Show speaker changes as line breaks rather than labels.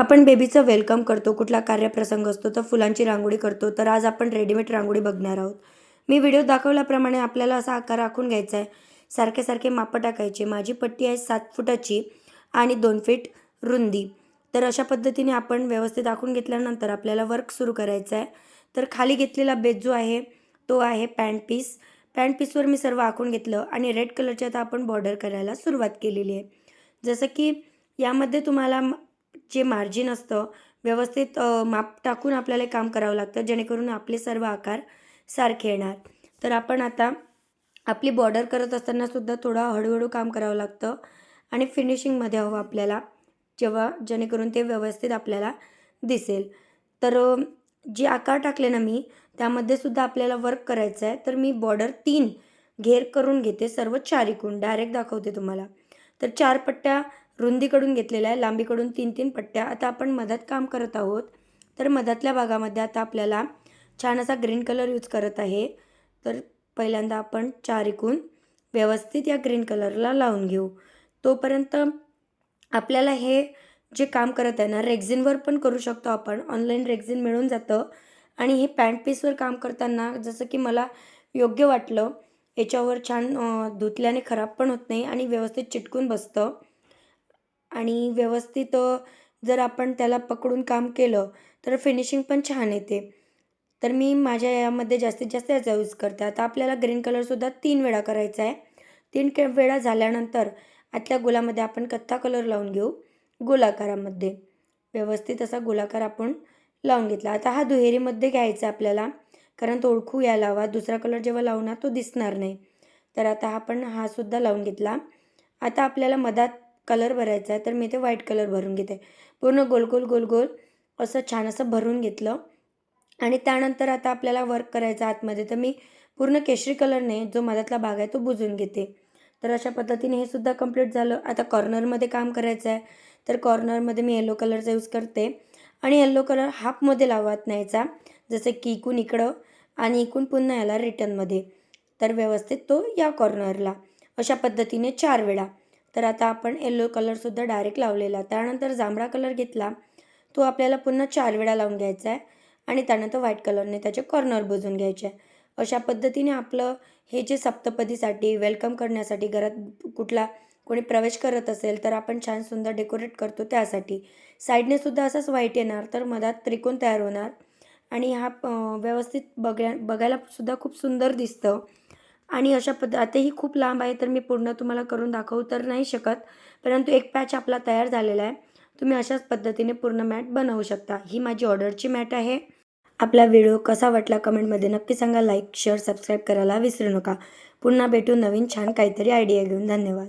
आपण बेबीचं वेलकम करतो कुठला कार्यप्रसंग असतो तर फुलांची रांगोळी करतो तर आज आपण रेडीमेड रांगोळी बघणार आहोत. मी व्हिडिओ दाखवल्याप्रमाणे आपल्याला असा आकार आखून घ्यायचा आहे. सारखे सारखे मापं टाकायचे. माझी पट्टी आहे सात फुटाची आणि दोन फीट रुंदी. तर अशा पद्धतीने आपण व्यवस्थित आखून घेतल्यानंतर आपल्याला वर्क सुरू करायचं आहे. तर खाली घेतलेला बेज जो आहे तो आहे पॅन्ट पीस. पॅन्ट पीसवर मी सर्व आखून घेतलं आणि रेड कलरची आता आपण बॉर्डर करायला सुरुवात केलेली आहे. जसं की यामध्ये तुम्हाला म- जे मार्जिन असतं व्यवस्थित माप टाकून आपल्याला काम करावं लागतं जेणेकरून आपले सर्व आकार सारखे येणार. तर आपण आता आपली बॉर्डर करत असतानासुद्धा थोडा थोडं हळूहळू काम करावं लागतं आणि फिनिशिंगमध्ये हवं आपल्याला जेव्हा जेणेकरून ते व्यवस्थित आपल्याला दिसेल. तर जे आकार टाकले ना मी त्यामध्ये सुद्धा आपल्याला वर्क करायचं आहे. तर मी बॉर्डर तीन घेर करून घेते सर्व चारिकून डायरेक्ट दाखवते तुम्हाला. तर चार पट्ट्या रुंदीकडून घेतलेल्या आहे लांबीकडून तीन तीन पट्ट्या. आता आपण मधात काम करत आहोत. तर मधातल्या भागामध्ये आता आपल्याला छान असा ग्रीन कलर यूज करत आहे. तर पहिल्यांदा आपण चार एकूण व्यवस्थित या ग्रीन कलरला लावून घेऊ. तोपर्यंत आपल्याला हे जे काम करत आहे ना रेक्झिनवर पण करू शकतो आपण. ऑनलाईन रेक्झिन मिळून जातं. आणि हे पॅन्ट पीसवर काम करताना जसं की मला योग्य वाटलं याच्यावर छान धुतल्याने खराब पण होत नाही आणि व्यवस्थित चिटकून बसतं. आणि व्यवस्थित जर आपण त्याला पकडून काम केलं तर फिनिशिंग पण छान येते. तर मी माझ्या यामध्ये जास्तीत जास्त याचा यूज करते. आता आपल्याला ग्रीन कलरसुद्धा तीन वेळा करायचा आहे. तीन के वेळा झाल्यानंतर आतल्या गोलामध्ये आपण कथ्था कलर लावून घेऊ. गोलाकारामध्ये. व्यवस्थित असा गोलाकार आपण लावून घेतला. आता हा दुहेरीमध्ये घ्यायचा आपल्याला. कारण तो ओळखू यायला हवा. दुसरा कलर जेव्हा लावू ना तो दिसणार नाही. तर आता आपण हा सुद्धा लावून घेतला. आता आपल्याला मधात कलर भरायचा आहे तर मी ते व्हाईट कलर भरून घेते. पूर्ण गोल गोल गोल गोल असं छान असं भरून घेतलं. आणि त्यानंतर आता आपल्याला वर्क करायचं आतमध्ये तर मी पूर्ण केशरी कलरने जो मधातला भाग आहे तो बुजून घेते. तर अशा पद्धतीने हे सुद्धा कंप्लीट झालं. आता कॉर्नरमध्ये काम करायचं आहे तर कॉर्नरमध्ये मी येलो कलरचा यूज करते. आणि येल्लो कलर हाफमध्ये लावत न्यायचा जसं की इकून इकडं आणि इकून पुन्हा याला रिटर्नमध्ये तर व्यवस्थित तो या कॉर्नरला अशा पद्धतीने चार वेळा. तर आता आपण येल्लो कलरसुद्धा डायरेक्ट लावलेला. त्यानंतर जांभळा कलर घेतला. तो आपल्याला पुन्हा चार वेळा लावून घ्यायचा आहे आणि त्यानंतर व्हाईट कलरने त्याचे कॉर्नर बुजून घ्यायचे आहे अशा पद्धतीने आपलं हे जे सप्तपदीसाठी वेलकम करण्यासाठी घरात कुठला कोणी प्रवेश करत असेल तर आपण छान सुंदर डेकोरेट करतो त्यासाठी. साईडने सुद्धा असंच व्हाईट येणार तर मधात त्रिकोण तयार होणार. आणि हा व्यवस्थित बघा बघायला सुद्धा खूप सुंदर दिसतं. आणि अशा पद्ध आताही खूप लांब आहे तर मी पूर्ण तुम्हाला करून दाखवू तर नाही शकत. परंतु एक पॅच आपला तयार झालेला आहे. तुम्ही अशाच पद्धतीने पूर्ण मॅट बनवू शकता. ही माझी ऑर्डरची मॅट आहे. आपला व्हिडिओ कसा वाटला कमेंटमध्ये नक्की सांगा. लाईक शेअर सबस्क्राईब करायला विसरू नका. पुन्हा भेटू नवीन छान काहीतरी आयडिया घेऊन. धन्यवाद.